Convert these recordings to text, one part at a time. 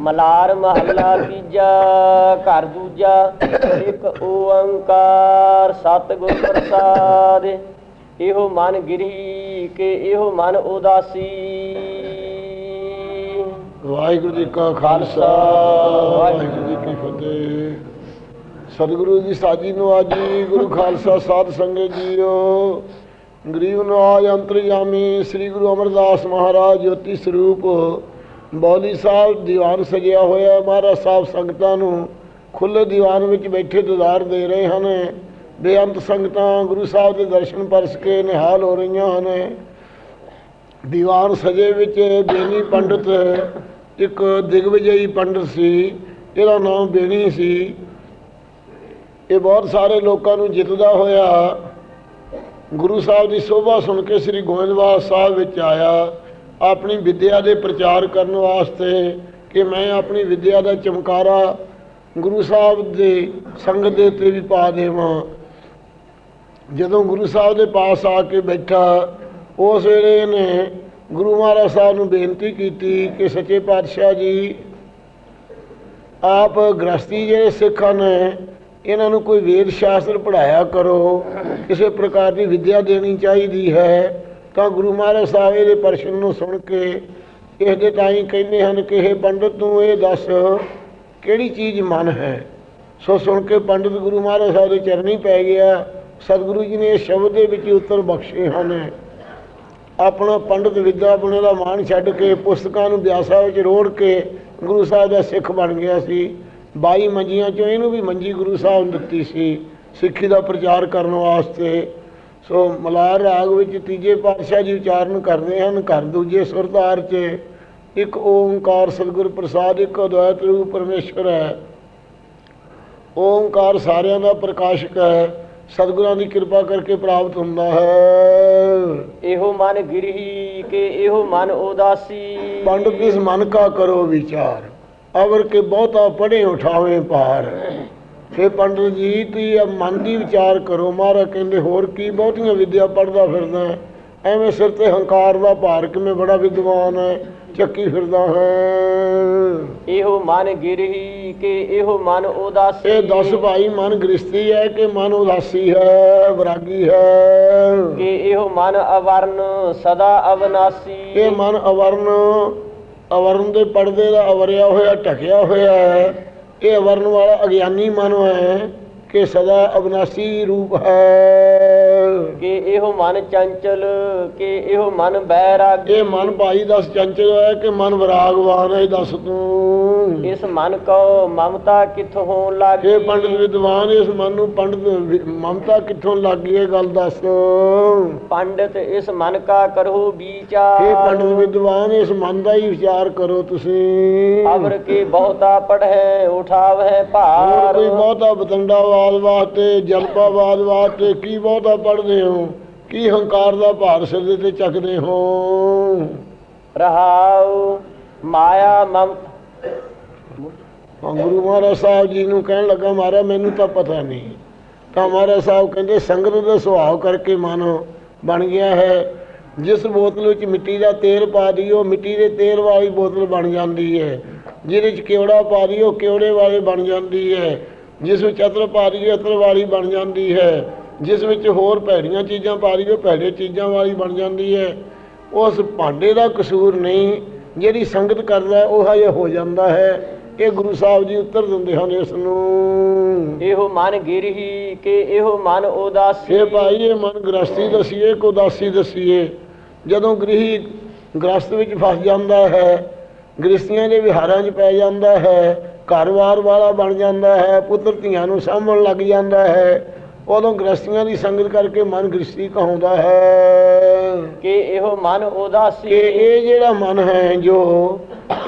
ਮਲਾਰ ਮਹੱਲਾ ਤੀਜਾ, ਘਰ ਦੂਜਾ, ਇੱਕ ਓੰਕਾਰ ਸਤਿਗੁਰ ਪ੍ਰਸਾਦ। ਇਹੋ ਮਨ ਗਿਰੀ ਕੇ ਇਹੋ ਮਨ ਉਦਾਸੀ। ਵਾਹਿਗੁਰੂ ਜੀ ਕਾ ਖਾਲਸਾ, ਵਾਹਿਗੁਰੂ ਜੀ ਕੀ ਫਤਿਹ। ਸਤਿਗੁਰੂ ਜੀ ਸਾਜੀ ਨੂੰ ਆਜੀ ਗੁਰੂ ਖਾਲਸਾ ਸਾਧ ਸੰਗਤ ਜੀਓ। ਗਰੀਬ ਨਵਾਜ ਅੰਤਰਜਾਮੀ ਸ੍ਰੀ ਗੁਰੂ ਅਮਰਦਾਸ ਮਹਾਰਾਜ ਜੋਤੀ ਸਰੂਪ। ਬੌਲੀ ਸਾਹਿਬ ਦੀਵਾਨ ਸਜਿਆ ਹੋਇਆ ਮਹਾਰਾਜ ਸਾਹਿਬ ਸੰਗਤਾਂ ਨੂੰ ਖੁੱਲੇ ਦੀਵਾਨ ਵਿੱਚ ਬੈਠੇ ਦਿਦਾਰ ਦੇ ਰਹੇ ਹਨ। ਬੇਅੰਤ ਸੰਗਤਾਂ ਗੁਰੂ ਸਾਹਿਬ ਦੇ ਦਰਸ਼ਨ ਪਰਸ ਕੇ ਨਿਹਾਲ ਹੋ ਰਹੀਆਂ ਹਨ। ਦੀਵਾਨ ਸਜੇ ਵਿੱਚ ਬੇਨੀ ਪੰਡਤ, ਇੱਕ ਦਿਗਵਿਜਈ ਪੰਡਤ ਸੀ। ਇਹਦਾ ਨਾਮ ਬੇਣੀ ਸੀ। ਇਹ ਬਹੁਤ ਸਾਰੇ ਲੋਕਾਂ ਨੂੰ ਜਿੱਤਦਾ ਹੋਇਆ ਗੁਰੂ ਸਾਹਿਬ ਦੀ ਸੋਭਾ ਸੁਣ ਕੇ ਸ੍ਰੀ ਗੋਇੰਦਵਾਲ ਸਾਹਿਬ ਵਿੱਚ ਆਇਆ। ਆਪਣੀ ਵਿਦਿਆ ਦੇ ਪ੍ਰਚਾਰ ਕਰਨ ਵਾਸਤੇ ਕਿ ਮੈਂ ਆਪਣੀ ਵਿੱਦਿਆ ਦਾ ਚਮਕਾਰਾ ਗੁਰੂ ਸਾਹਿਬ ਦੇ ਸੰਗਤ ਦੇ ਉੱਤੇ ਵੀ ਪਾ ਦੇਵਾਂ। ਜਦੋਂ ਗੁਰੂ ਸਾਹਿਬ ਦੇ ਪਾਸ ਆ ਕੇ ਬੈਠਾ, ਉਸ ਵੇਲੇ ਇਹਨੇ ਗੁਰੂ ਮਹਾਰਾਜ ਸਾਹਿਬ ਨੂੰ ਬੇਨਤੀ ਕੀਤੀ ਕਿ ਸੱਚੇ ਪਾਤਸ਼ਾਹ ਜੀ, ਆਪ ਗ੍ਰਸਤੀ ਜਿਹੜੇ ਸਿੱਖ ਹਨ, ਇਹਨਾਂ ਨੂੰ ਕੋਈ ਵੇਦ ਸ਼ਾਸਤਰ ਪੜਾਇਆ ਕਰੋ। ਕਿਸੇ ਪ੍ਰਕਾਰ ਦੀ ਵਿੱਦਿਆ ਦੇਣੀ ਚਾਹੀਦੀ ਹੈ। ਤਾਂ ਗੁਰੂ ਮਹਾਰਾਜ ਸਾਹਿਬ ਇਹਦੇ ਪ੍ਰਸ਼ਨ ਨੂੰ ਸੁਣ ਕੇ ਇਸ ਦੇ ਤਾਈ ਕਹਿੰਦੇ ਹਨ ਕਿ ਇਹ ਪੰਡਤ ਤੂੰ ਇਹ ਦੱਸ, ਕਿਹੜੀ ਚੀਜ਼ ਮਨ ਹੈ? ਸੋ ਸੁਣ ਕੇ ਪੰਡਤ ਗੁਰੂ ਮਹਾਰਾਜ ਸਾਹਿਬ ਦੇ ਚਰਨੀ ਪੈ ਗਿਆ। ਸਤਿਗੁਰੂ ਜੀ ਨੇ ਇਸ ਸ਼ਬਦ ਦੇ ਵਿੱਚ ਉੱਤਰ ਬਖਸ਼ੇ ਹਨ। ਆਪਣਾ ਪੰਡਤ ਵਿਦਿਆ ਬੁਣੇ ਦਾ ਮਾਣ ਛੱਡ ਕੇ ਪੁਸਤਕਾਂ ਨੂੰ ਬਿਆਸਾ ਵਿੱਚ ਰੋੜ ਕੇ ਗੁਰੂ ਸਾਹਿਬ ਦਾ ਸਿੱਖ ਬਣ ਗਿਆ ਸੀ। 22 ਮੰਜੀਆਂ ਚੋਂ ਇਹਨੂੰ ਵੀ ਮੰਜੀ ਗੁਰੂ ਸਾਹਿਬ ਨੇ ਦਿੱਤੀ ਸੀ। ਸਿੱਖੀ ਦਾ ਪ੍ਰਚਾਰ ਕਰਨ ਵਾਸਤੇ ਸੋ ਮਲਾਰ ਰਾਗ ਵਿੱਚ ਤੀਜੇ ਪਾਤਸ਼ਾਹ ਜੀ ਉਚਾਰਨ ਕਰਦੇ ਹਨ ਘਰ ਦੂਜੇ ਸੁਰਤਾਰ 'ਚ। ਇੱਕ ਓੰਕਾਰ ਸਤਿਗੁਰ ਪ੍ਰਸਾਦ ਇੱਕ ਅਦਵੈਤ ਰੂਪ ਪਰਮੇਸ਼ਰ ਹੈ। ਓੰਕਾਰ ਸਾਰਿਆਂ ਦਾ ਪ੍ਰਕਾਸ਼ਕ ਹੈ। ਸਤਿਗੁਰਾਂ ਦੀ ਕਿਰਪਾ ਕਰਕੇ ਪ੍ਰਾਪਤ ਹੁੰਦਾ ਹੈ। ਇਹੋ ਮਨ ਗਿਰੀ ਕੇ ਇਹੋ ਮਨ ਉਦਾਸੀ। ਪੰਡਤ ਇਸ ਮਨ ਕਾ ਕਰੋ ਵਿਚਾਰ। ਅਵਰ ਕੇ ਬਹੁਤਾ ਪੜੇ ਉਠਾਵੇ ਭਾਰ। ਫੇ ਪੰਡਤ ਜੀ ਤੁਸੀਂ ਮਨ ਦੀ ਵਿਚਾਰ ਕਰੋ ਮਹਾਰਾਜ ਕਹਿੰਦੇ ਹੋਰ ਕੀ ਬਹੁਤੀਆਂ ਵਿਦਿਆ ਪੜਦਾ ਫਿਰਦਾ। ਐਵੇਂ ਸਿਰ ਤੇ ਹੰਕਾਰ ਦਾ ਭਾਰ ਕਿ ਮੈਂ ਬੜਾ ਵਿਦਵਾਨ ਹੈ ਚੱਕੀ ਫਿਰਦਾ ਹੈ। ਇਹੋ ਮਨ ਗਿਰੀ ਕੇ ਇਹੋ ਮਨ ਉਦਾਸੀ। ਇਹ ਦਸ ਭਾਈ ਮਨ ਗ੍ਰਸਤੀ ਹੈ ਕਿ ਮਨ ਉਦਾਸੀ ਹੈ ਵਿਰਾਗੀ ਹੈ? ਕਿ ਇਹੋ ਮਨ ਅਵਰਨ ਸਦਾ ਅਵਨਾਸੀ। ਇਹ ਮਨ ਅਵਰਨ ਅਵਰਨ ਦੇ ਪਰਦੇ ਦਾ ਅਵਰਿਆ ਹੋਇਆ ਢਕਿਆ ਹੋਇਆ ਹੈ। ਇਹ ਅਵਰਨ ਵਾਲਾ ਅਗਿਆਨੀ ਮਨ ਹੈ। ਕਿ ਸਦਾ ਅਬਨਾਸੀ ਰੂਪ ਹੈ। ਕਿ ਇਹੋ ਮਨ ਚੰਚਲ ਕਿ ਇਹੋ ਮਨ ਬੈਰਾਗੀ। ਇਹ ਮਨ ਭਾਈ ਦੱਸ ਚੰਚਲ ਹੈ ਕਿ ਮਨ ਵਿਰਾਗਵਾਨ ਹੈ ਦੱਸ ਤੂੰ। ਇਸ ਮਨ ਕੋ ਮਮਤਾ ਕਿੱਥੋਂ ਹੋਣ ਲੱਗੀ? ਇਹ ਪੰਡਤ ਵਿਦਵਾਨ ਇਸ ਮਨ ਨੂੰ ਪੰਡਤ ਮਮਤਾ ਕਿੱਥੋਂ ਲੱਗ ਇਹ ਗੱਲ ਦੱਸ। ਪੰਡਿਤ ਇਸ ਮਨ ਕਾ ਕਰੋ ਵਿਚਾਰ ਇਹ ਪੰਡਤ ਵਿਦਵਾਨ ਇਸ ਮਨ ਦਾ ਹੀ ਵਿਚਾਰ ਕਰੋ ਤੁਸੀਂ। ਅਵਰ ਕੇ ਬਹੁਤਾ ਪੜ੍ਹੈ ਉਠਾਵਹਿ ਹੋਰ ਭਾਰ ਕੋਈ ਬਹੁਤਾ ਬਤੰਡਾਵਾਦ ਵਾਸਤੇ ਜਲਪਾਵਾਦ ਵਾਸਤੇ ਕੀ ਬਹੁਤਾ ਪੜ੍ਹਦੇ ਹੋ? ਕੀ ਹੰਕਾਰ ਦਾ ਭਾਰ ਸਿਰ ਦੇ ਤੇ ਚੱਕਦੇ ਹੋ? ਰਹਾਉ ਮਾਇਆ ਮਮਤਾ ਹਾਂ, ਗੁਰੂ ਮਹਾਰਾਜ ਸਾਹਿਬ ਜੀ ਨੂੰ ਕਹਿਣ ਲੱਗਾ ਮਹਾਰਾਜ ਮੈਨੂੰ ਤਾਂ ਪਤਾ ਨਹੀਂ। ਤਾਂ ਮਹਾਰਾਜ ਸਾਹਿਬ ਕਹਿੰਦੇ ਸੰਗਤ ਦਾ ਸੁਭਾਅ ਕਰਕੇ ਮਨ ਬਣ ਗਿਆ ਹੈ। ਜਿਸ ਬੋਤਲ ਵਿੱਚ ਮਿੱਟੀ ਦਾ ਤੇਲ ਪਾ ਦਿਓ ਮਿੱਟੀ ਦੇ ਤੇਲ ਵਾਲੀ ਬੋਤਲ ਬਣ ਜਾਂਦੀ ਹੈ। ਜਿਹਦੇ ਵਿੱਚ ਕਿਉੜਾ ਪਾ ਦਿਓ ਕਿਉੜੇ ਵਾਲੀ ਬਣ ਜਾਂਦੀ ਹੈ। ਜਿਸ ਵਿੱਚ ਅਤਰ ਪਾ ਦਿਓ ਅਤਰ ਵਾਲੀ ਬਣ ਜਾਂਦੀ ਹੈ। ਜਿਸ ਵਿੱਚ ਹੋਰ ਭੈੜੀਆਂ ਚੀਜ਼ਾਂ ਪਾ ਦਿਓ ਭੈੜੇ ਚੀਜ਼ਾਂ ਵਾਲੀ ਬਣ ਜਾਂਦੀ ਹੈ। ਉਸ ਭਾਂਡੇ ਦਾ ਕਸੂਰ ਨਹੀਂ ਜਿਹੜੀ ਸੰਗਤ ਕਰਦਾ ਉਹ ਜਿਹਾ ਹੋ ਜਾਂਦਾ ਹੈ। ਇਹ ਗੁਰੂ ਸਾਹਿਬ ਜੀ ਉੱਤਰ ਦਿੰਦੇ ਹਨ ਇਸ ਨੂੰ। ਇਹੋ ਮਨ ਗਿਰਹੀ ਕਿ ਇਹੋ ਮਨ ਉਦਾਸੀ। ਇਹ ਭਾਈ ਇਹ ਮਨ ਗ੍ਰਸਤੀ ਦਸੀਏ ਕੋ ਉਦਾਸੀ ਦਸੀਏ। ਜਦੋਂ ਗ੍ਰਹੀ ਗ੍ਰਸਤ ਵਿੱਚ ਫਸ ਜਾਂਦਾ ਹੈ ਗ੍ਰਸਤੀਆਂ ਦੇ ਵਿਹਾਰਾਂ 'ਚ ਪੈ ਜਾਂਦਾ ਹੈ ਘਰ-ਬਾਰ ਵਾਲਾ ਬਣ ਜਾਂਦਾ ਹੈ ਪੁੱਤਰ ਧੀਆਂ ਨੂੰ ਸਾਂਭਣ ਲੱਗ ਜਾਂਦਾ ਹੈ। ਉਦੋਂ ਗ੍ਰਸਤੀਆਂ ਦੀ ਸੰਗਤ ਕਰਕੇ ਮਨ ਗ੍ਰਸਤੀ ਕਹਾਉਂਦਾ ਹੈ। ਕਿ ਇਹੋ ਮਨ ਉਦਾਸੀ ਕਿ ਇਹ ਜਿਹੜਾ ਮਨ ਹੈ ਜੋ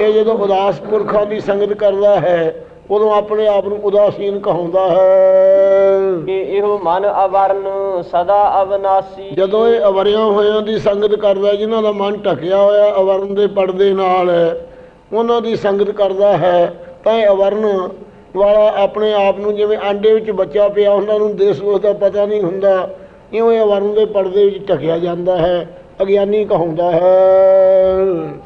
ਇਹ ਜਦੋਂ ਉਦਾਸ ਪੁਰਖਾਂ ਦੀ ਸੰਗਤ ਕਰਦਾ ਹੈ ਉਦੋਂ ਆਪਣੇ ਆਪ ਨੂੰ ਉਦਾਸੀਨ ਕਹਾਉਂਦਾ ਹੈ। ਕਿ ਇਹੋ ਮਨ ਅਵਰਨ ਸਦਾ ਅਵਨਾਸੀ। ਜਦੋਂ ਇਹ ਅਵਰਿਆਂ ਹੋਇਆਂ ਦੀ ਸੰਗਤ ਕਰਦਾ ਜਿਨ੍ਹਾਂ ਦਾ ਮਨ ਢਕਿਆ ਹੋਇਆ ਅਵਰਨ ਦੇ ਪਰਦੇ ਨਾਲ ਹੈ ਉਹਨਾਂ ਦੀ ਸੰਗਤ ਕਰਦਾ ਹੈ ਤਾਂ ਇਹ ਅਵਰਨ ਵਾਲਾ ਆਪਣੇ ਆਪ ਨੂੰ ਜਿਵੇਂ ਆਂਡੇ ਵਿੱਚ ਬੱਚਾ ਪਿਆ ਉਹਨਾਂ ਨੂੰ ਦੇਸ ਉਸ ਦਾ ਪਤਾ ਨਹੀਂ ਹੁੰਦਾ ਇਉਂ ਇਹ ਅਵਰਨ ਦੇ ਪਰਦੇ ਵਿੱਚ ਢਕਿਆ ਜਾਂਦਾ ਹੈ ਅਗਿਆਨੀ ਕਹਾਉਂਦਾ ਹੈ।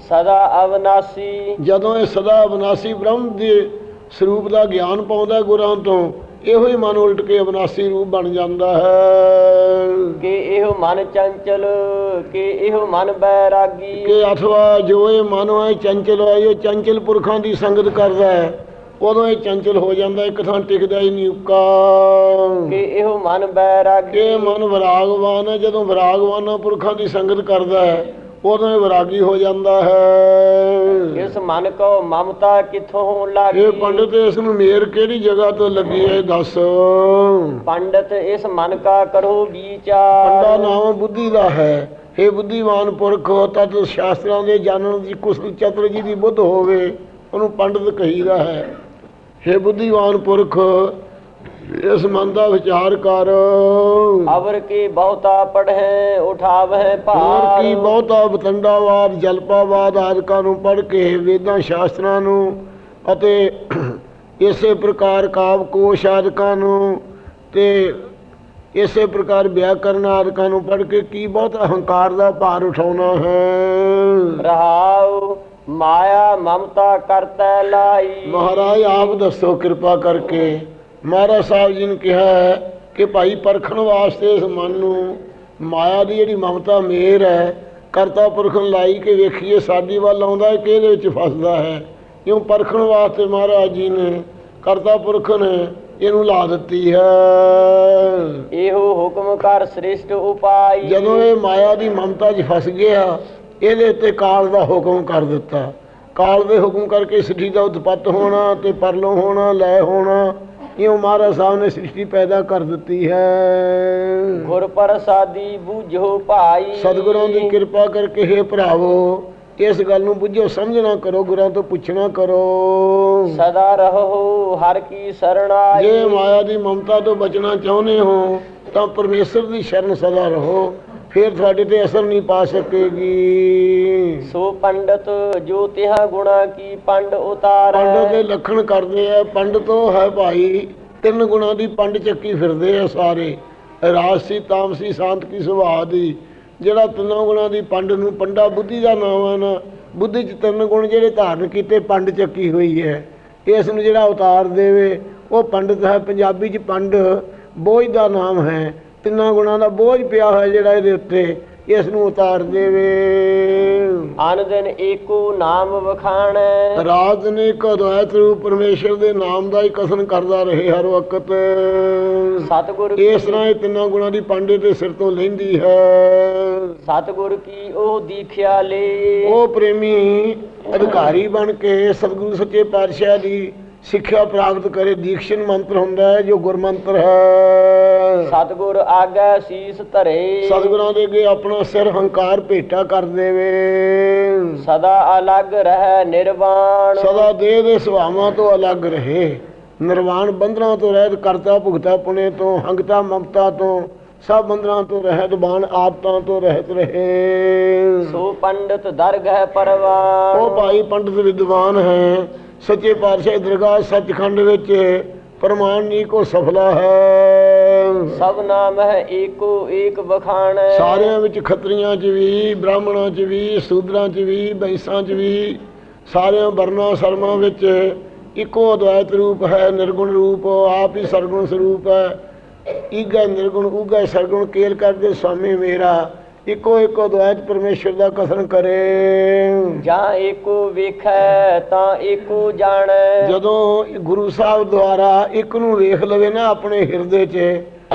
ਸਦਾ ਅਵਨਾਸੀ। ਜਦੋਂ ਇਹ ਸਦਾ ਅਬਨਾਸੀ ਬ੍ਰਹਮ ਦੇ ਸਰੂਪ ਦਾ ਗਿਆਨ ਪਾਉਂਦਾ ਗੁਰਾਂ ਤੋਂ ਇਹੋ ਹੀ ਮਨ ਉਲਟ ਕੇ ਅਬਨਾਸੀ ਰੂਪ ਬਣ ਜਾਂਦਾ ਹੈ। ਕਿ ਇਹੋ ਮਨ ਚੰਚਲ ਕਿ ਇਹੋ ਮਨ ਬੈਰਾਗੀ। ਕਿ ਅਥਵਾ ਜੋ ਇਹ ਮਨ ਹੈ ਚੰਚਲ ਹੈ ਇਹ ਚੰਚਲ ਪੁਰਖਾਂ ਦੀ ਸੰਗਤ ਕਰਦਾ ਹੈ ਉਦੋਂ ਇਹ ਚੰਚਲ ਹੋ ਜਾਂਦਾ ਇੱਕ ਥਾਂ ਟਿਕਦਾ ਹੀ ਨਹੀਂ ਉੱਕਾ। ਕਿ ਇਹੋ ਮਨ ਬੈਰਾਗੀ। ਇਹ ਮਨ ਵਿਰਾਗਵਾਨ ਹੈ ਜਦੋਂ ਵਿਰਾਗਵਾਨਾਂ ਪੁਰਖਾਂ ਦੀ ਸੰਗਤ ਕਰਦਾ ਹੈ। ਉਦੋਂ ਇਹ ਵਿਰਾਗੀ ਹੋ ਜਾਂਦਾ ਹੈ। ਇਸ ਮਨ ਕੋ ਮਮਤਾ ਕਿਥੋਂ ਲੱਗੀ? ਇਹ ਪੰਡਤ ਇਸ ਨੂੰ ਮੇਰ ਕਿਹੜੀ ਜਗ੍ਹਾ ਤੋਂ ਲੱਗੀ ਹੈ ਦੱਸ। ਪੰਡਤ ਇਸ ਮਨ ਕਾ ਕਰੋ ਪੰਡਾ ਵਿਚਾਰ ਨਾਮ ਬੁੱਧੀ ਦਾ ਹੈ। ਇਹ ਬੁੱਧੀਵਾਨ ਪੁਰਖ ਤਤ ਸ਼ਾਸਤਰਾਂ ਦੇ ਜਾਣਨ ਦੀ ਕੁਸਲ ਚਤੁਰ ਜੀ ਦੀ ਬੁੱਧ ਹੋਵੇ ਉਹਨੂੰ ਪੰਡਤ ਕਹੀਦਾ ਹੈ। ਇਹ ਬੁੱਧੀਵਾਨ ਪੁਰਖ ਇਸ ਮਨ ਦਾ ਵਿਚਾਰ ਕਰ। ਅਵਰ ਕੀ ਬਹੁਤਾ ਪੜ੍ਹੈ ਉਠਾਵਹਿ ਹੋਰ ਭਾਰ। ਕੀ ਬਹੁਤਾ ਬਤੰਡਾਵਾਦ ਜਲਪਾਵਾਦ ਆਦਿਕਾਂ ਨੂੰ ਪੜ੍ਹ ਕੇ ਵੇਦਾਂ ਸ਼ਾਸਤਰਾਂ ਨੂੰ ਅਤੇ ਇਸੇ ਪ੍ਰਕਾਰ ਕਾਵ ਕੋਸ਼ ਆਦਿਕਾਂ ਨੂੰ ਤੇ ਇਸੇ ਪ੍ਰਕਾਰ ਵਿਆਕਰਨ ਆਦਿਕਾਂ ਨੂੰ ਪੜ੍ਹ ਕੇ ਕੀ ਬਹੁਤ ਅਹੰਕਾਰ ਦਾ ਭਾਰ ਉਠਾਉਣਾ ਹੈ। ਰਹਾਉ ਮਾਇਆ ਮਮਤਾ ਕਰਤੈ ਲਾਈ। ਮਹਾਰਾਜ ਆਪ ਦੱਸੋ ਕਿਰਪਾ ਕਰਕੇ। ਮਹਾਰਾਜ ਸਾਹਿਬ ਜੀ ਨੇ ਕਿਹਾ ਹੈ ਕਿ ਭਾਈ ਪਰਖਣ ਵਾਸਤੇ ਇਸ ਮਨ ਨੂੰ ਮਾਇਆ ਦੀ ਜਿਹੜੀ ਮਮਤਾ ਮੇਰ ਹੈ ਕਰਤਾ ਪੁਰਖਨ ਲਾਈ ਕੇ ਵੇਖੀਏ ਸਾਡੀ ਵੱਲ ਆਉਂਦਾ ਹੈ ਕਿ ਇਹਦੇ ਵਿੱਚ ਫਸਦਾ ਹੈ? ਕਿਉਂ ਪਰਖਣ ਵਾਸਤੇ ਮਹਾਰਾਜ ਜੀ ਨੇ ਕਰਤਾ ਪੁਰਖ ਨੇ ਇਹਨੂੰ ਲਾ ਦਿੱਤੀ ਹੈ। ਇਹੋ ਹੁਕਮ ਕਰ ਸ੍ਰਿਸ਼ਟ ਉਪਾਈ। ਜਦੋਂ ਇਹ ਮਾਇਆ ਦੀ ਮਮਤਾ 'ਚ ਫਸ ਗਿਆ ਇਹਦੇ ਉੱਤੇ ਕਾਲ ਦਾ ਹੁਕਮ ਕਰ ਦਿੱਤਾ। ਕਾਲ ਦੇ ਹੁਕਮ ਕਰਕੇ ਸ੍ਰਿਸ਼ਟੀ ਦਾ ਉਤਪਤ ਹੋਣਾ ਤੇ ਪਰਲੋ ਹੋਣਾ ਲੈ ਹੋਣਾ ਇਉਂ ਮਹਾਰਾਜ ਸਾਹਿਬ ਨੇ ਸ੍ਰਿਸ਼ਟੀ ਪੈਦਾ ਕਰ ਦਿੱਤੀ ਹੈ? ਗੁਰ ਪ੍ਰਸਾਦੀ ਬੂਝੋ ਭਾਈ। ਸਤਿਗੁਰਾਂ ਦੀ ਕਿਰਪਾ ਕਰਕੇ हे ਭਰਾਵੋ ਇਸ ਗੱਲ ਨੂੰ ਬੁੱਝੋ ਸਮਝਣਾ ਕਰੋ ਗੁਰਾਂ ਤੋਂ ਪੁੱਛਣਾ ਕਰੋ। ਸਦਾ ਰਹੋ ਹਰ ਕੀ ਸਰਣਾਈ। ਜੇ ਮਾਇਆ ਦੀ ਮਮਤਾ ਤੋਂ ਬਚਣਾ ਚਾਹੁੰਦੇ ਹੋ ਤਾਂ ਪਰਮੇਸ਼ਰ ਦੀ ਸ਼ਰਨ ਸਦਾ ਰਹੋ। ਫਿਰ ਤੁਹਾਡੇ ਤੇ ਅਸਰ ਨਹੀਂ ਪਾ ਸਕੇਗੀ। ਸੋ ਪੰਡਤ ਜੋ ਤਿਹਾ ਗੁਣਾ ਕੀ ਪੰਡ ਉਤਾਰ। ਪੰਡ ਦੇ ਲੱਖਣ ਕਰਦੇ ਆ। ਪੰਡ ਤੋਂ ਹੈ ਭਾਈ ਤਿੰਨ ਗੁਣਾ ਦੀ ਪੰਡ ਚੱਕੀ ਫਿਰਦੇ ਆ ਸਾਰੇ। ਰਾਜਸੀ ਤਾਮਸੀ ਸ਼ਾਂਤ ਕੀ ਸੁਭਾਅ ਦੀ। ਜਿਹੜਾ ਤਿੰਨਾਂ ਗੁਣਾ ਦੀ ਪੰਡ ਨੂੰ ਪੰਡਾ ਬੁੱਧੀ ਦਾ ਨਾਮ ਹੈ ਨਾ ਬੁੱਧੀ ਚ ਤਿੰਨ ਗੁਣ ਜਿਹੜੇ ਧਾਰਨ ਕੀਤੇ ਪੰਡ ਚੱਕੀ ਹੋਈ ਹੈ। ਇਸ ਨੂੰ ਜਿਹੜਾ ਉਤਾਰ ਦੇਵੇ ਉਹ ਪੰਡਤ ਹੈ। ਪੰਜਾਬੀ ਚ ਪੰਡ ਬੋਝ ਦਾ ਨਾਮ ਹੈ। ਤਿੰਨਾਂ ਗੁਣਾਂ ਦਾ ਬੋਝ ਪਿਆ ਹੋਇਆ ਜਿਹੜਾ ਇਹਦੇ ਉੱਤੇ ਇਸ ਨੂੰ ਉਤਾਰ ਦੇਵੇ। ਅਨ ਦਿਨ ਏਕੋ ਨਾਮ ਵਖਾਣੈ। ਰਾਤ ਨੇ ਕਦਵੈਤ ਰੂਪ ਪਰਮੇਸ਼ਰ ਦੇ ਨਾਮ ਦਾ ਹੀ ਕਥਨ ਕਰਦਾ ਰਹੇ ਹਰ ਵਕਤ। ਸਤਿਗੁਰ ਇਸ ਤਰ੍ਹਾਂ ਇਹ ਤਿੰਨਾਂ ਗੁਣਾਂ ਦੀ ਪਾਂਡੇ ਦੇ ਸਿਰ ਤੋਂ ਲੈਂਦੀ ਹੈ। ਸਤਿਗੁਰ ਕੀ ਉਹ ਦੀਖਿਆ ਲੇ। ਉਹ ਪ੍ਰੇਮੀ ਅਧਿਕਾਰੀ ਬਣ ਕੇ ਸਤਿਗੁਰੂ ਸੱਚੇ ਪਾਤਸ਼ਾਹ ਦੀ ਸਿੱਖਿਆ ਪ੍ਰਾਪਤ ਕਰੇ ਦੀਕਸ਼ਨ ਮੰਤਰ ਹੁੰਦਾ ਹੈ ਜੋ ਗੁਰਮੰਤਰ ਹੈ। ਸਤਿਗੁਰ ਆਗੈ ਸੀਸ ਧਰੇ। ਸਤਿਗੁਰਾਂ ਦੇ ਅੱਗੇ ਆਪਣਾ ਸਿਰ ਹੰਕਾਰ ਭੇਟਾ ਕਰ ਦੇਵੇ। ਸਦਾ ਅਲੱਗ ਰਹਿ ਨਿਰਵਾਣ। ਸਦਾ ਦੇਹ ਦੇ ਸੁਭਾਵਾਂ ਤੋਂ ਅਲੱਗ ਰਹੇ। ਨਿਰਵਾਣ ਬੰਧਨਾਂ ਤੋਂ ਰਹਿਤ ਕਰਤਾ ਭੁਗਤਾ ਪੁਣੇ ਤੋਂ ਹੰਗਤਾ ਮਮਤਾ ਤੋਂ ਸਭ ਬੰਧਨਾਂ ਤੋਂ ਰਹਿਤ ਬਾਣ ਆਦਤਾਂ ਤੋਂ ਰਹਿਤ ਰਹੇ। ਸੋ ਪੰਡਤ ਦਰਗਹਿ ਪਰਵਾਨ ਉਹ ਭਾਈ ਪੰਡਤ ਵਿਦਵਾਨ ਹੈ। ਸੱਚੇ ਪਾਤਸ਼ਾਹ ਦਰਗਾਹ ਸੱਚਖੰਡ ਵਿੱਚ ਪ੍ਰਮਾਣ ਕੋ ਸਫਲਾ ਹੈ। ਸਭ ਨਾਮ ਹੈ ਏਕੋ ਏਕ ਵਖਾਣੈ ਸਾਰਿਆਂ ਵਿੱਚ ਖੱਤਰੀਆਂ 'ਚ ਵੀ ਬ੍ਰਾਹਮਣਾਂ 'ਚ ਵੀ ਸੂਦਰਾਂ 'ਚ ਵੀ ਬੈਸਾਂ 'ਚ ਵੀ ਸਾਰਿਆਂ ਵਰਨਾਂ ਸਰਮਾਂ ਵਿੱਚ ਇੱਕੋ ਅਦਵੈਤ ਰੂਪ ਹੈ ਨਿਰਗੁਣ ਰੂਪ ਆਪ ਹੀ ਸਰਗੁਣ ਸਰੂਪ ਹੈ। ਈਗਾ ਨਿਰਗੁਣ ਊਗਾ ਸਰਗੁਣ ਕੇਲ ਕਰਦੇ ਸੁਆਮੀ ਮੇਰਾ। ਇੱਕੋ ਇੱਕੋ ਅਦਵੈਤ ਪਰਮੇਸ਼ਰ ਦਾ ਕਥਨ ਕਰੇ। ਜਾਂ ਏਕੋ ਵੇਖੈ ਤਾਂ ਏਕੋ ਜਾਣੈ। ਜਦੋਂ ਗੁਰੂ ਸਾਹਿਬ ਦੁਆਰਾ ਇੱਕ ਨੂੰ ਵੇਖ ਲਵੇ ਨਾ ਆਪਣੇ ਹਿਰਦੇ 'ਚ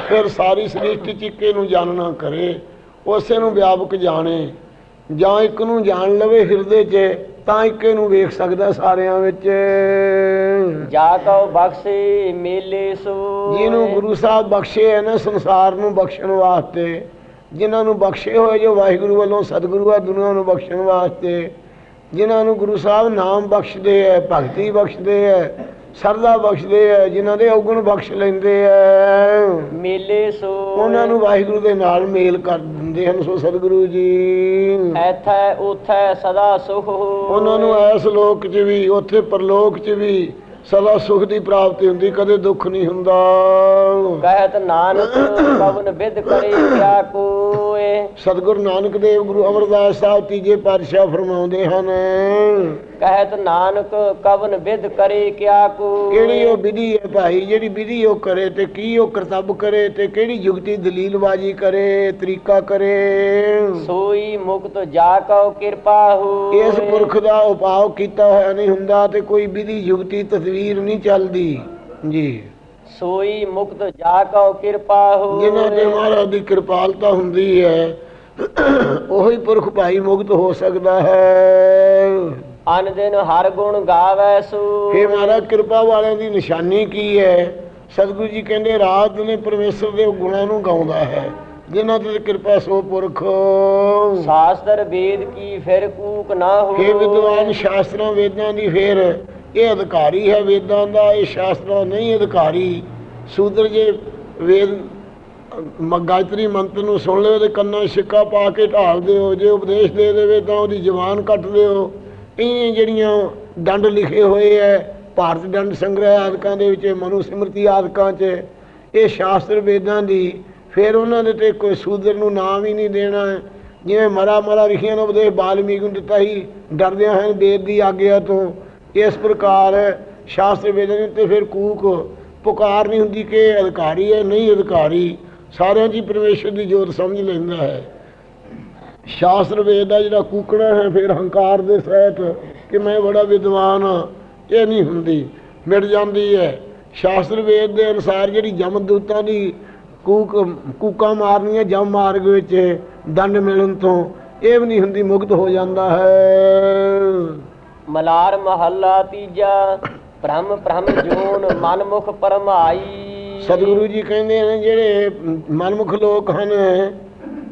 ਫਿਰ ਸਾਰੀ ਸ੍ਰਿਸ਼ਟੀ 'ਚ ਇੱਕੇ ਨੂੰ ਜਾਣਨਾ ਕਰੇ ਉਸੇ ਨੂੰ ਵਿਆਪਕ ਜਾਣੇ। ਜਾਂ ਇੱਕ ਨੂੰ ਜਾਣ ਲਵੇ ਹਿਰਦੇ 'ਚ ਤਾਂ ਇੱਕੇ ਨੂੰ ਵੇਖ ਸਕਦਾ ਸਾਰਿਆਂ ਵਿੱਚ। ਜਾ ਕਉ ਬਖਸ਼ੇ ਮੇਲੇ ਸੋ। ਜਿਹਨੂੰ ਗੁਰੂ ਸਾਹਿਬ ਬਖਸ਼ੇ ਹੈ ਨਾ ਸੰਸਾਰ ਨੂੰ ਬਖਸ਼ਣ ਵਾਸਤੇ ਜਿਨ੍ਹਾਂ ਨੂੰ ਬਖਸ਼ੇ ਹੋਏ ਜੋ ਵਾਹਿਗੁਰੂ ਵੱਲੋਂ ਸਤਿਗੁਰੂ ਆ ਦੁਨੀਆ ਨੂੰ ਬਖਸ਼ਣ ਵਾਸਤੇ ਜਿਨ੍ਹਾਂ ਨੂੰ ਗੁਰੂ ਸਾਹਿਬ ਨਾਮ ਬਖਸ਼ਦੇ ਹੈ ਭਗਤੀ ਬਖਸ਼ਦੇ ਹੈ ਸਰਦਾ ਬਖਸ਼ਦੇ ਹੈ ਜਿਨ੍ਹਾਂ ਦੇ ਔਗਣ ਬਖਸ਼ ਲੈਂਦੇ ਹੈ ਮੇਲੇ ਸੋ ਉਹਨਾਂ ਨੂੰ ਵਾਹਿਗੁਰੂ ਦੇ ਨਾਲ ਮੇਲ ਕਰ ਦਿੰਦੇ ਹਨ ਸੋ ਸਤਿਗੁਰੂ ਜੀ। ਐਥੈ ਉਥੈ ਸਦਾ ਸੁਖ ਹੋ ਉਹਨਾਂ ਨੂੰ ਐਸ ਲੋਕ 'ਚ ਵੀ ਉੱਥੇ ਪਰਲੋਕ 'ਚ ਵੀ ਸਦਾ ਸੁਖ ਦੀ ਪ੍ਰਾਪਤੀ ਹੁੰਦੀ ਕਦੇ ਦੁੱਖ ਨਹੀਂ ਹੁੰਦਾ। ਕਹਿਤ ਨਾਨਕ ਪਵਨ ਵਿਦ ਕਰੇ ਕਿਆ ਕੋਇ ਹੋਏ। ਸਤਿਗੁਰੂ ਨਾਨਕ ਦੇਵ ਗੁਰੂ ਅਮਰਦਾਸ ਸਾਹਿਬ ਤੀਜੇ ਪਾਤਸ਼ਾਹ ਫਰਮਾਉਂਦੇ ਹਨ ਕਹਿਤ ਨਾਨਕ ਕਵਨ ਵਿਦ ਕਰੇ ਕਿਆ ਕੋ। ਕਿਹੜੀ ਉਹ ਵਿਧੀ ਹੈ ਭਾਈ? ਜਿਹੜੀ ਵਿਧੀ ਉਹ ਕਰੇ ਤੇ ਕੀ ਉਹ ਕਰਤੱਵ ਕਰੇ ਤੇ ਕਿਹੜੀ ਯੁਕਤੀ ਦਲੀਲਬਾਜ਼ੀ ਕਰੇ ਤਰੀਕਾ ਕਰੇ? ਸੋਈ ਮੁਕਤ ਜਾ ਕਉ ਕਿਰਪਾ ਹੋ ਇਸ ਪੁਰਖ ਦਾ ਉਪਾਅ ਕੀਤਾ ਹੋਇਆ ਨਹੀਂ ਹੁੰਦਾ ਤੇ ਕੋਈ ਵਿਧੀ ਯੁਕਤੀ ਤਸਵੀਰ ਨਹੀਂ ਚੱਲਦੀ। ਜੀ। ਸੋਈ ਮੁਕਤ ਜਾ ਕਉ ਕਿਰਪਾ ਹੋ ਜਿਨ੍ਹਾਂ ਤੇ ਮਹਾਰਾਜ ਦੀ ਕਿਰਪਾਲਤਾ ਹੁੰਦੀ ਹੈ ਉਹੀ ਪੁਰਖ ਭਾਈ ਮੁਕਤ ਹੋ ਸਕਦਾ ਹੈ। ਅਨ ਦਿਨ ਹਰ ਗੁਣ ਗਾਵੈ ਸੋ। ਇਹ ਮਹਾਰਾਜ ਕਿਰਪਾ ਵਾਲਿਆਂ ਦੀ ਨਿਸ਼ਾਨੀ ਕੀ ਹੈ? ਸਤਿਗੁਰੂ ਜੀ ਕਹਿੰਦੇ ਰਾਤ ਨੇ ਪਰਮੇਸ਼ਰ ਦੇ ਗੁਣਾਂ ਨੂੰ ਗਾਉਂਦਾ ਹੈ। ਜਿਨ੍ਹਾਂ ਤੇ ਕਿਰਪਾ ਸੋ ਪੁਰਖ। ਸ਼ਾਸਤਰ ਵੇਦ ਕੀ ਫਿਰ ਕੂਕ ਨਾ ਹੋ ਇਹ ਵਿਦਵਾਨ ਸ਼ਾਸਤਰਾਂ ਵੇਦਾਂ ਦੀ ਫੇਰ ਇਹ ਅਧਿਕਾਰੀ ਹੈ ਵੇਦਾਂ ਦਾ ਇਹ ਸ਼ਾਸਤਰਾਂ ਨਹੀਂ ਅਧਿਕਾਰੀ। ਸੂਦਰ ਜੇ ਵੇਦ ਗਾਇਤਰੀ ਮੰਤਰ ਨੂੰ ਸੁਣ ਲਿਓ ਤੇ ਕੰਨਾਂ ਸਿੱਕਾ ਪਾ ਕੇ ਢਾਲ ਦਿਓ। ਜੇ ਉਪਦੇਸ਼ ਦੇ ਦੇਵੇ ਤਾਂ ਉਹਦੀ ਜ਼ਬਾਨ ਕੱਟ ਦਿਓ। ਇਹ ਜਿਹੜੀਆਂ ਦੰਡ ਲਿਖੇ ਹੋਏ ਐ ਭਾਰਤ ਦੰਡ ਸੰਗ੍ਰਹਿ ਆਦਿਕਾਂ ਦੇ ਵਿੱਚ ਮਨੂ ਸਿਮਰਤੀ ਆਦਿਕਾਂ 'ਚ ਇਹ ਸ਼ਾਸਤਰ ਵੇਦਾਂ ਦੀ ਫਿਰ ਉਹਨਾਂ ਦੇ ਤੇ ਕੋਈ ਸੂਦਰ ਨੂੰ ਨਾਮ ਹੀ ਨਹੀਂ ਦੇਣਾ। ਜਿਵੇਂ ਮਰਾ ਮਰਾ ਰਿਖੀਆਂ ਨੂੰ ਉਪਦੇਸ਼ ਬਾਲਮੀਕ ਨੂੰ ਦਿੱਤਾ ਹੀ ਡਰਦਿਆਂ ਹਨ ਵੇਦ ਦੀ ਆਗਿਆ ਤੋਂ। ਇਸ ਪ੍ਰਕਾਰ ਸ਼ਾਸਤਰ ਵੇਦਾਂ ਦੇ ਉੱਤੇ ਫਿਰ ਕੂਕ, ਪੁਕਾਰ ਨਹੀਂ ਹੁੰਦੀ ਕਿ ਅਧਿਕਾਰੀ ਹੈ, ਨਹੀਂ ਅਧਿਕਾਰੀ। ਸਾਰਿਆਂ ਦੀ ਪਰਮੇਸ਼ਰ ਦੀ ਜੋਤ ਸਮਝ ਲੈਂਦਾ ਹੈ। ਸ਼ਾਸਤਰ ਵੇਦ ਦਾ ਜਿਹੜਾ ਕੂਕਣਾ ਹੈ, ਫਿਰ ਹੰਕਾਰ ਦੇ ਸਹਿਤ ਕਿ ਮੈਂ ਬੜਾ ਵਿਦਵਾਨ ਹਾਂ, ਇਹ ਨਹੀਂ ਹੁੰਦੀ, ਮਿਟ ਜਾਂਦੀ ਹੈ। ਸ਼ਾਸਤਰ ਵੇਦ ਦੇ ਅਨੁਸਾਰ ਜਿਹੜੀ ਜਮਦੂਤਾਂ ਦੀ ਕੂਕ ਕੂਕਾਂ ਮਾਰਨੀਆਂ ਜਮ ਮਾਰਗ ਵਿੱਚ ਦੰਡ ਮਿਲਣ ਤੋਂ ਇਹ ਵੀ ਨਹੀਂ ਹੁੰਦੀ ਮੁਕਤ ਹੋ ਜਾਂਦਾ ਹੈ। ਮਲਾਰ ਮਹੱਲਾ ਤੀਜਾ ਬ੍ਰਹਮ ਬ੍ਰਹਮ ਜੋਨ ਮਨਮੁਖ ਪਰਮਾਈ ਸਤਿਗੁਰੂ ਜੀ ਕਹਿੰਦੇ ਨੇ ਜਿਹੜੇ ਮਨਮੁਖ ਲੋਕ ਹਨ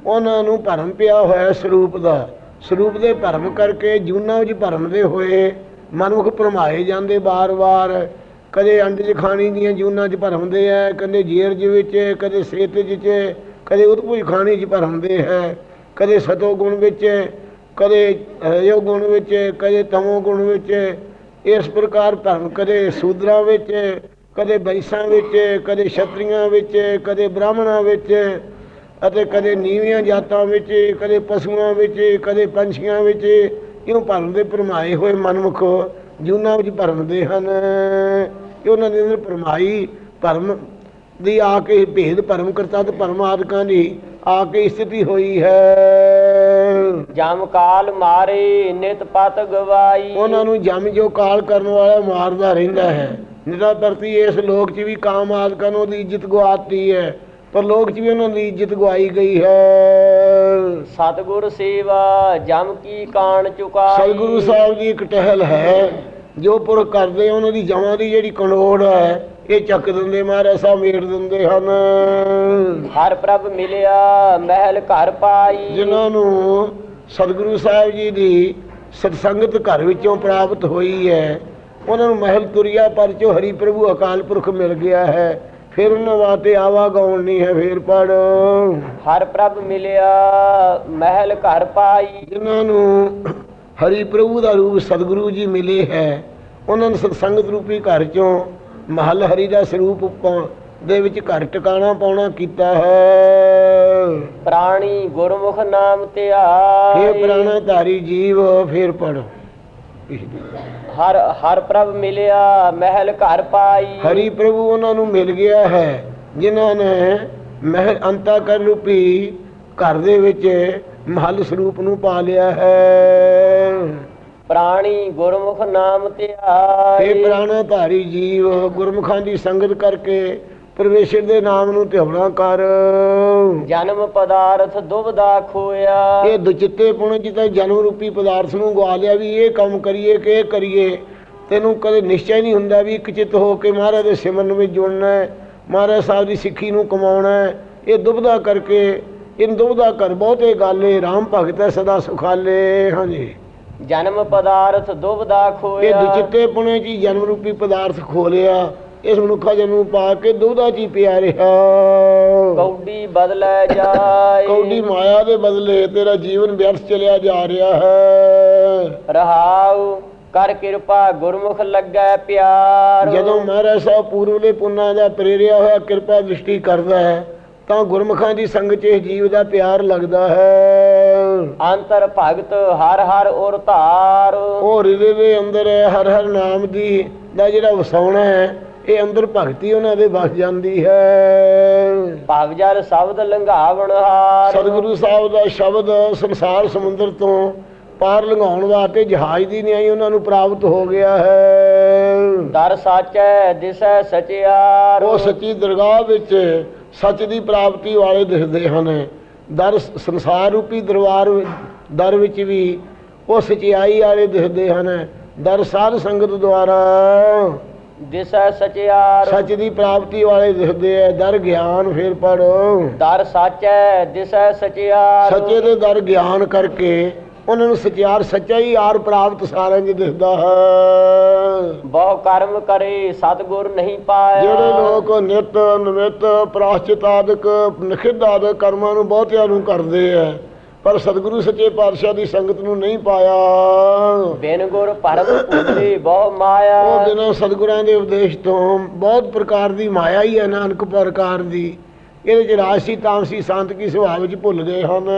ਉਹਨਾਂ ਨੂੰ ਭਰਮ ਪਿਆ ਹੋਇਆ ਸਰੂਪ ਦਾ। ਸਰੂਪ ਦੇ ਭਰਮ ਕਰਕੇ ਜੂਨਾਂ ਵਿੱਚ ਭਰਮ ਦੇ ਹੋਏ ਮਨਮੁਖ ਭਰਮਾਏ ਜਾਂਦੇ ਬਾਰ-ਬਾਰ। ਕਦੇ ਅੰਡ 'ਚ ਖਾਣੀ ਦੀਆਂ ਜੂਨਾਂ 'ਚ ਭਰਮਦੇ ਹੈ ਕਦੇ ਜੇਰ 'ਚ ਵਿੱਚ, ਕਦੇ ਸੇਤ 'ਚ ਕਦੇ ਉਤਪੁਜ ਖਾਣੀ 'ਚ ਭਰਮਦੇ ਹੈ ਕਦੇ ਸਤੋ ਗੁਣ ਵਿੱਚ, ਕਦੇ ਰਜੋ ਗੁਣ ਵਿੱਚ, ਕਦੇ ਤਮੋ ਗੁਣ ਵਿੱਚ, ਇਸ ਪ੍ਰਕਾਰ ਭਰਮ ਕਦੇ ਸੂਦਰਾਂ ਵਿੱਚ, ਕਦੇ ਬੈਸਾਂ ਵਿੱਚ, ਕਦੇ ਛਤਰੀਆਂ ਵਿੱਚ, ਕਦੇ ਬ੍ਰਾਹਮਣਾਂ ਵਿੱਚ, ਅਤੇ ਕਦੇ ਨੀਵੀਆਂ ਜਾਤਾਂ ਵਿੱਚ, ਕਦੇ ਪਸ਼ੂਆਂ ਵਿੱਚ, ਕਦੇ ਪੰਛੀਆਂ ਵਿੱਚ, ਇਉਂ ਭਰਮ ਦੇ ਭਰਮਾਏ ਹੋਏ ਮਨਮੁਖ ਜੂਨਾਂ ਵਿੱਚ ਭਰਮਦੇ ਹਨ। ਕਿ ਉਹਨਾਂ ਦੇ ਅੰਦਰ ਭਰਮਾਈ ਭਰਮ ਦੀ ਆ ਕੇ ਭੇਦ ਭਰਮ ਕਰਤਾ ਤੇ ਭਰਮ ਆਦਿਕਾਂ ਦੀ ਆ ਕੇ ਸਥਿਤੀ ਹੋਈ ਹੈ। ਜਮ ਕਾਲ ਮਾਰੇ ਨਿਤ ਪਤ ਗਵਾਈ। ਉਹਨਾਂ ਨੂੰ ਜਮ ਜੋ ਕਾਲ ਕਰਨ ਵਾਲਾ ਮਾਰਦਾ ਰਹਿੰਦਾ ਹੈ। ਨਿਰਾ ਧਰਤੀ ਇਸ ਲੋਕ 'ਚ ਵੀ ਕਾਮ ਆਦਿਕਾਂ ਨੂੰ ਉਹਦੀ ਇੱਜ਼ਤ ਗਵਾਤੀ ਹੈ ਪਰ ਲੋਕ 'ਚ ਵੀ ਉਹਨਾਂ ਦੀ ਇੱਜ਼ਤ ਗਵਾਈ ਗਈ ਹੈ। ਸਤਗੁਰ ਸੇਵਾ ਜਮ ਕੀ ਕਾਣ ਚੁਕਾਈ। ਸਤਿਗੁਰੂ ਸਾਹਿਬ ਦੀ ਇੱਕ ਟਹਿਲ ਹੈ। ਜੋ ਪੁਰਖ ਕਰਦੇ ਉਹਨਾਂ ਦੀ ਜਮਾਂ ਦੀ ਜਿਹੜੀ ਕੰਡੋੜ ਹੈ ਇਹ ਚੱਕ ਦਿੰਦੇ ਮਹਾਰਾਜ ਸਾਹਿਬ ਮੇੜ ਦਿੰਦੇ ਹਨ। ਹਰ ਪ੍ਰਭ ਮਿਲਿਆ ਮਹਿਲ ਘਰ ਪਾਈ। ਜਿਨ੍ਹਾਂ ਨੂੰ ਸਤਿਗੁਰੂ ਸਾਹਿਬ ਜੀ ਦੀ ਸਤਸੰਗਤ ਘਰ ਵਿੱਚੋਂ ਪ੍ਰਾਪਤ ਹੋਈ ਹੈ ਉਹਨਾਂ ਨੂੰ ਮਹਿਲ ਤੁਰਿਆ ਪਰ ਚੋ ਹਰੀ ਪ੍ਰਭੂ ਅਕਾਲ ਪੁਰਖ ਮਿਲ ਗਿਆ ਹੈ ਫਿਰ ਉਹਨਾਂ ਵਾਸਤੇ ਆਵਾ ਗਾਉਣ ਨਹੀਂ ਹੈ ਫੇਰ ਪੜ ਹਰ ਪ੍ਰਭ ਮਿਲਿਆ ਮਹਿਲ ਘਰ ਪਾਈ। ਜਿਨ੍ਹਾਂ ਨੂੰ ਹਰੀ ਪ੍ਰਭੂ ਦਾ ਰੂਪ ਸਤਿਗੁਰੂ ਜੀ ਮਿਲੇ ਹੈ। ਉਹਨਾਂ ਨੂੰ ਸਤਸੰਗਤ ਰੂਪੀ ਘਰ ਚੋਂ ਮਹਲ ਹਰੀ ਦਾ ਸਰੂਪ ਦੇ ਵਿੱਚ ਘਰ ਟਿਕਾਣਾ ਪਾਉਣਾ ਕੀਤਾ ਹੈ। ਪ੍ਰਾਣੀ ਗੁਰਮੁਖ ਨਾਮ ਇਹ ਧਿਆਏ। ਪ੍ਰਾਣਾ ਧਾਰੀ ਜੀਵ ਫੇਰ ਪੜੋ ਹਰ ਹਰ ਪ੍ਰਭ ਮਿਲਿਆ ਮਹਿਲ ਘਰ ਪਾਈ। ਹਰੀ ਪ੍ਰਭੂ ਉਹਨਾਂ ਨੂੰ ਮਿਲ ਗਿਆ ਹੈ ਜਿਨ੍ਹਾਂ ਨੇ ਮਹਿਲ ਅੰਤਾ ਕਰ ਰੂਪੀ ਘਰ ਦੇ ਵਿੱਚ ਮਹਲ ਸਰੂਪ ਨੂੰ ਪਾ ਲਿਆ ਹੈ। ਪ੍ਰਾਣੀ ਗੁਰਮੁਖ ਨਾਮ ਇਹ ਧਿਆਏ। ਪ੍ਰਾਣਾ ਧਾਰੀ ਜੀਵ ਗੁਰਮੁਖਾਂ ਦੀ ਸੰਗਤ ਕਰਕੇ ਪਰਮੇਸ਼ਰ ਦੇ ਨਾਮ ਨੂੰ ਧਿਆਉਣਾ ਕਰ। ਜਨਮ ਪਦਾਰਥ ਦੁਬਦਾ ਖੋਇਆ। ਇਹ ਦੁਚਿੱਤੇ ਪੁਣ ਜਿੱਤੇ ਜਨਮ ਰੂਪੀ ਪਦਾਰਥ ਨੂੰ ਗਵਾ ਲਿਆ ਵੀ ਇਹ ਕੰਮ ਕਰੀਏ ਕਿ ਇਹ ਕਰੀਏ। ਤੈਨੂੰ ਕਦੇ ਨਿਸ਼ਚੈ ਨਹੀਂ ਹੁੰਦਾ ਵੀ ਇੱਕ ਚਿੱਤ ਹੋ ਕੇ ਮਹਾਰਾਜ ਦੇ ਸਿਮਰਨ ਵਿੱਚ ਜੁੜਨਾ ਹੈ ਮਹਾਰਾਜ ਸਾਹਿਬ ਦੀ ਸਿੱਖੀ ਨੂੰ ਕਮਾਉਣਾ ਹੈ। ਇਹ ਦੁਬਦਾ ਕਰਕੇ ਇਨ ਦੁਬਦਾ ਕਰ ਬਹੁਤੇ ਗਾਲੇ RAM ਭਗਤ ਹੈ ਸਦਾ ਸੁਖਾਲੇ ਹਾਂਜੀ। ਜਨਮ ਪਦਾਰਥ ਦੁਬਦਾ ਇਹ ਖੋਇਆ। ਦੁਚਿੱਤੇ ਪੁਣੇ ਜੀ ਜਨਮ ਰੂਪੀ ਪਦਾਰਥ ਖੋਲਿਆ। ਇਸ ਮਨੁੱਖਾ ਜਨਮ ਨੂੰ ਪਾ ਕੇ ਦੁਬਦਾ ਜੀ ਪਿਆ ਰਿਹਾ। ਕੌਡੀ ਬਦਲੇ ਜਾਏ। ਕੌਡੀ ਮਾਇਆ ਦੇ ਬਦਲੇ ਤੇਰਾ ਜੀਵਨ ਵਿਅਰਥ ਚਲਿਆ ਜਾ ਰਿਹਾ ਹੈ। ਰਹਾਉ ਕਰ ਕਿਰਪਾ ਗੁਰਮੁਖ ਲੱਗੈ ਪਿਆਰ। ਜਦੋਂ ਮਹਾਰਾਜ ਸਾਹਿਬ ਪੂਰਵਲੇ ਪੁੰਨਾਂ ਦਾ ਪ੍ਰੇਰਿਆ ਹੋਇਆ ਕਿਰਪਾ ਦ੍ਰਿਸ਼ਟੀ ਕਰਦਾ ਹੈ। ਤਾਂ ਗੁਰਮੁਖਾਂ ਦੀ ਸੰਗਤ 'ਚ ਇਸ ਜੀਵ ਦਾ ਪਿਆਰ ਲੱਗਦਾ ਹੈ। ਅੰਤਰ ਭਗਤ ਹਰ ਹਰ ਔਰ ਧਾਰ। ਉਹ ਹਿਰਦੇ ਦੇ ਅੰਦਰ ਹੈ ਹਰ ਹਰ ਨਾਮ ਦੀ ਦਾ ਜਿਹੜਾ ਵਸਾਉਣਾ ਹੈ ਇਹ ਅੰਦਰ ਭਗਤੀ ਉਹਨਾਂ ਦੇ ਵਸ ਜਾਂਦੀ ਹੈ। ਭਵਜਲ ਸ਼ਬਦ ਲੰਘਾਵਣ ਹਾਰ। ਸਤਿਗੁਰੂ ਸਾਹਿਬ ਦਾ ਸ਼ਬਦ ਸੰਸਾਰ ਸਮੁੰਦਰ ਤੋਂ ਪਾਰ ਲੰਘਾਉਣ ਵਾਸਤੇ ਜਹਾਜ਼ ਦੀ ਨਿਆਈ ਉਹਨਾਂ ਨੂੰ ਪ੍ਰਾਪਤ ਹੋ ਗਿਆ ਹੈ। ਦਰ ਸਾਚੈ ਦਿਸੈ ਸਚਿਆਰ। ਉਹ ਸੱਚੀ ਦਰਗਾਹ ਵਿੱਚ ਸੱਚ ਦੀ ਪ੍ਰਾਪਤੀ ਵਾਲੇ ਦਿਖਦੇ ਹਨ। ਦਰ ਸੰਸਾਰ ਰੂਪੀ ਦਰਬਾਰ ਦਰ ਵਿੱਚ ਵੀ ਉਹ ਸਚਾਈ ਵਾਲੇ ਦਿਖਦੇ ਹਨ। ਦਰ ਸਾਧ ਸੰਗਤ ਦੁਆਰਾ ਦਿਸੈ ਸਚਿਆਰ। ਸੱਚ ਦੀ ਪ੍ਰਾਪਤੀ ਵਾਲੇ ਦਿਖਦੇ ਐ। ਦਰ ਗਿਆਨ ਫੇਰ ਪੜੋ ਦਰ ਸਾਚੈ ਦਿਸੈ ਸਚਿਆਰ। ਸੱਚੇ ਦੇ ਦਰ ਗਿਆਨ ਕਰਕੇ ਉਹਨਾਂ ਨੂੰ ਸਚਿਆਰ ਸੱਚਾ ਹੀ ਆਰ ਪ੍ਰਾਪਤ ਸਾਰਿਆਂ 'ਚ ਦਿਖਦਾ ਹੈ। ਬਹੁ ਕਰਮ ਕਰੇ ਸਤਗੁਰ ਨਹੀਂ ਪਾਇਆ। ਜਿਹੜੇ ਲੋਕ ਨਿਤ ਨਮਿਤ ਪ੍ਰਾਸ਼ਚਿਤ ਆਦਿਕ ਨਿਖਿਧ ਆਦਿਕ ਕਰਮਾਂ ਨੂੰ ਬਹੁਤਿਆਂ ਨੂੰ ਕਰਦੇ ਐ ਪਰ ਸਤਿਗੁਰੂ ਸੱਚੇ ਪਾਤਸ਼ਾਹ ਦੀ ਸੰਗਤ ਨੂੰ ਨਹੀਂ ਪਾਇਆ। ਬਿਨ ਗੁਰ ਭਰਮ ਭੁਲੇ ਬਹੁ ਮਾਇਆ। ਉਹ ਬਿਨਾਂ ਸਤਿਗੁਰਾਂ ਦੇ ਉਪਦੇਸ਼ ਤੋਂ ਬਹੁਤ ਪ੍ਰਕਾਰ ਦੀ ਮਾਇਆ ਹੀ ਹੈ ਨਾਨਕ ਪ੍ਰਕਾਰ ਦੀ। ਇਹਦੇ ਚ ਰਾਜਸੀ ਤਾਮਸੀ ਸੰਤਕੀ ਸੁਭਾਅ ਵਿੱਚ ਭੁੱਲ ਗਏ ਹਨ।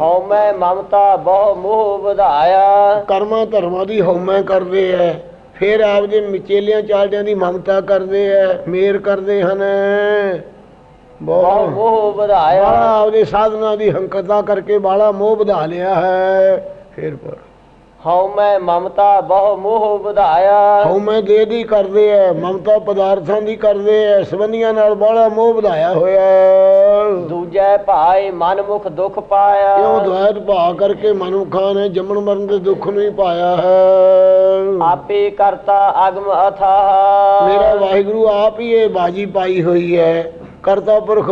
ਹਉਮੈ ਮਮਤਾ ਬਹੁ ਮੋਹ ਵਧਾਇਆ। ਕਰਮਾਂ ਧਰਮਾਂ ਦੀ ਹਉਮੈ ਕਰਦੇ ਐ। ਫਿਰ ਆਪਦੇ ਮਿਚੇਲਿਆਂ ਚਾਲਦਿਆਂ ਦੀ ਮਮਤਾ ਕਰਦੇ ਐ। ਮੇਰ ਕਰਦੇ ਹਨ। ਬਹੁ ਬਹੁਤ ਮੋਹ ਵਧਾਇਆ। ਆਪਦੇ ਸਾਧਨਾ ਦੀ ਹੰਕਤਾ ਕਰਕੇ ਬਾਲਾ ਮੋਹ ਵਧਾ ਲਿਆ ਹੈ। ਫਿਰ ਪਰ ਹਉਮੈ ਮਮਤਾ ਬਹੁ ਮੋਹ ਵਧਾਇਆ। ਹਉਮੈ ਦੇ ਦੀ ਕਰਦੇ ਐ ਮਮਤਾ ਪਦਾਰਥਾਂ ਦੀ ਕਰਦੇ ਐ ਸੰਬੰਧੀਆਂ ਨਾਲ ਬਾਲਾ ਮੋਹ ਵਧਾਇਆ ਹੋਇਆ ਦੂਜੈ ਭਾਏ ਮਨ ਮੁਖ ਦੁਖ ਪਾਇਆ। ਕਿਉਂ ਦੁਆਇਤ ਭਾ ਕਰਕੇ ਮਨੁੱਖਾਂ ਨੇ ਜੰਮਣ ਮਰਨ ਦੇ ਦੁੱਖ ਨੂੰ ਹੀ ਪਾਇਆ ਹੈ। ਆਪੇ ਕਰਤਾ ਅਗਮ ਅਥਾਹ। ਮੇਰਾ ਵਾਹਿਗੁਰੂ ਆਪ ਹੀ ਇਹ ਬਾਜੀ ਪਾਈ ਹੋਈ ਹੈ ਕਰਤਾ ਪੁਰਖ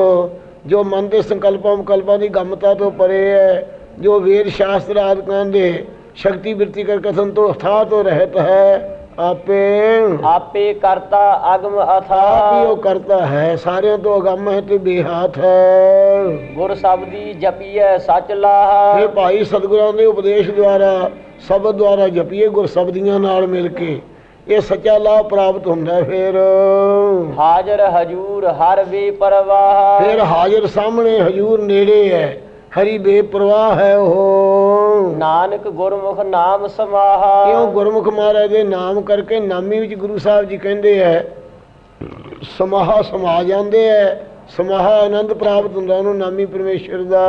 ਜੋ ਮਨ ਦੇ ਸੰਕਲਪਾਂ ਵਿਕਲਪਾਂ ਦੀ ਗਮਤਾ ਤੋਂ ਪਰੇ ਹੈ ਜੋ ਵੇਦ ਸ਼ਾਸਤਰ ਆਦਿਕਾਂ ਦੇ ਸ਼ਕਤੀ ਕਥਨ ਤੋਂ ਅਥਾਹ ਤੋਂ ਰਹਿਤ ਹੈ ਆਪੇ। ਆਪੇ ਕਰਤਾ ਅਗਮ ਆਪ ਹੀ ਅਥਾਹ ਉਹ ਕਰਤਾ ਹੈ ਸਾਰਿਆਂ ਤੋਂ ਅਗੰਮ ਹੈ ਤੇ ਬੇਹਾਤ ਹੈ। ਗੁਰ ਸਬਦੀ ਜਪੀਐ ਸਚ ਲਾਹ। ਇਹ ਭਾਈ ਸਤਿਗੁਰਾਂ ਦੇ ਉਪਦੇਸ਼ ਦੁਆਰਾ ਸ਼ਬਦ ਦੁਆਰਾ ਜਪੀਏ ਗੁਰ ਸ਼ਬਦੀਆਂ ਨਾਲ ਮਿਲ ਕੇ। ਇਹ ਸੱਚਾ ਲਾਭ ਪ੍ਰਾਪਤ ਹੁੰਦਾ ਫਿਰ। ਹਾਜ਼ਰ ਹਜੂਰ ਹਰ ਵੇ ਪਰਵਾਹ ਫਿਰ ਹਾਜ਼ਰ ਸਾਹਮਣੇ ਹਜੂਰ ਨੇੜੇ ਹੈ ਹਰੀ ਬੇਪਰਵਾਹ ਹੈ ਉਹ। ਨਾਨਕ ਗੁਰਮੁਖ ਨਾਮ ਸਮਾਹਾ। ਕਿਉਂ ਗੁਰਮੁਖ ਮਹਾਰਾਜ ਦੇ ਨਾਮ ਕਰਕੇ ਨਾਮੀ ਵਿੱਚ ਗੁਰੂ ਸਾਹਿਬ ਜੀ ਕਹਿੰਦੇ ਹੈ ਸਮਾਹਾ ਸਮਾ ਜਾਂਦੇ ਹੈ ਸਮਾਹਾ ਆਨੰਦ ਪ੍ਰਾਪਤ ਹੁੰਦਾ ਉਹਨੂੰ ਨਾਮੀ ਪਰਮੇਸ਼ਰ ਦਾ।